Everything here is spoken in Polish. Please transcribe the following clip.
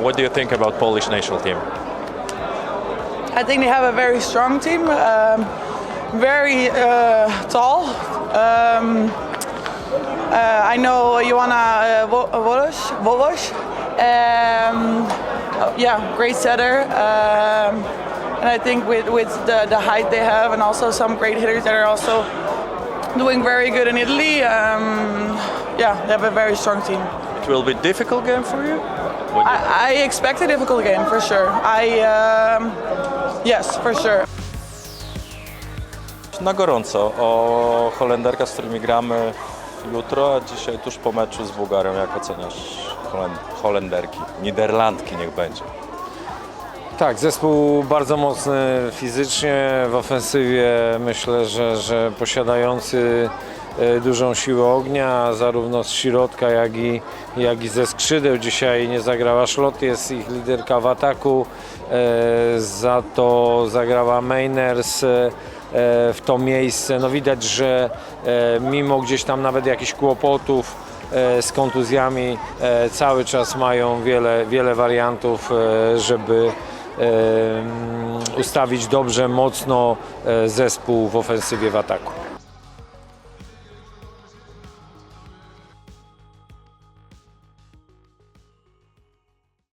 What do you think about Polish national team? I think they have a very strong team, um, very uh, tall. Um, uh, I know Joanna uh, Wo- Wolosz, Wolosz. Um, oh, yeah, great setter. Um, and I think with, with the, the height they have and also some great hitters that are also doing very good in Italy, um, yeah, they have a very strong team. It will be difficult game for you? You- I, I expect a difficult game for sure. I, um, yes, for sure. Na gorąco o Holenderkach, z którymi gramy jutro, a dzisiaj tuż po meczu z Bułgarią. Jak oceniasz Holen- Holenderki? Niderlandki niech będzie. Tak, zespół bardzo mocny fizycznie, w ofensywie myślę, że, że posiadający dużą siłę ognia, zarówno z środka, jak i, jak i ze skrzydeł. Dzisiaj nie zagrała Szlot, jest ich liderka w ataku, e, za to zagrała Mainers e, w to miejsce. No widać, że e, mimo gdzieś tam nawet jakichś kłopotów, e, z kontuzjami e, cały czas mają wiele, wiele wariantów, e, żeby e, ustawić dobrze, mocno e, zespół w ofensywie, w ataku.